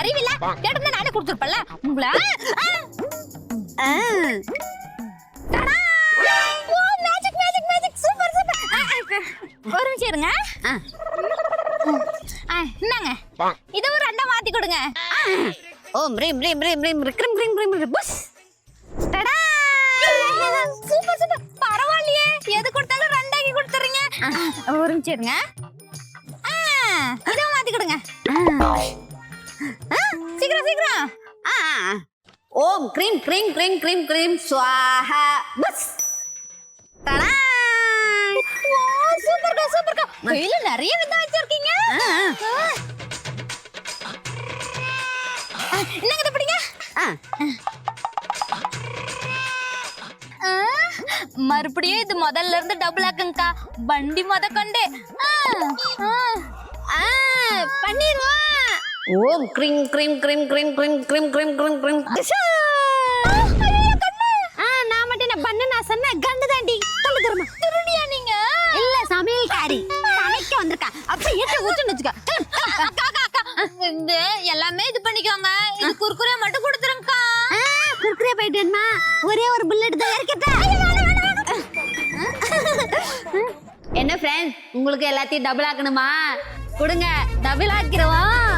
அறிவில்ல. கேட்டிருந்தா நானே கொடுத்துருப்பல உங்களா ஒரு நிமிஷம் இருங்க. என்னங்க இது ஒரு அண்டா மாத்தி கொடுங்க. ஓ மிரேம் மிரேம் மிரேம் மிரேம். கிரிம் கிரிம் கிரிம் புஷ். டடா சூப்பர் சூப்பர் பரவாயில்லையே. எது கொடுத்தாலும் ரெண்டாக்கி கொடுத்துறீங்க. ஒரு நிமிஷம் இருங்க. இதை மாத்தி கொடுங்க. சீக்கிரம். சீக்கிரம் ஆ. ஓம் க்ரீம் க்ரீம் க்ரீம் க்ரீம் க்ரீம். ஸ்வாஹா பஸ். தடா சூப்பர்க்கா சூப்பர்க்கா கையில நிறைய விதம் வச்சிருக்கீங்க. என்னங்க இதை பிடிங்க? மறுபடியும் இது முதல்ல இருந்து டபுள் ஆக்குங்கக்கா. வண்டி மொத கொண்டு ஆ, ஆ. ஓம் க்ரீம் க்ரீம் க்ரீம் க்ரீம் க்ரீம் க்ரீம் க்ரீம் க்ரீம் க்ரீம். நான் மட்டும் என்ன பண்ணு நான் சொன்னேன் கண்டு தாண்டி. தொண்டு தருமா? திருடியா நீங்க? இல்ல சமையல்காரி சமைக்க வந்திருக்கா. அப்ப ஏற்ற ஊற்றுன்னு வச்சுக்க. இந்த எல்லாமே இது பண்ணிக்கோங்க இது குறுக்குறே மட்டும் கொடுத்துருங்கக்கா. குறுக்குறே போயிட்டேன்னா ஒரே ஒரு புல்லட் தான் என்ன ஃப்ரெண்ட்ஸ் உங்களுக்கு எல்லாத்தையும் டபுள் ஆக்கணுமா? கொடுங்க. டபுள் ஆக்கிடுவோம்.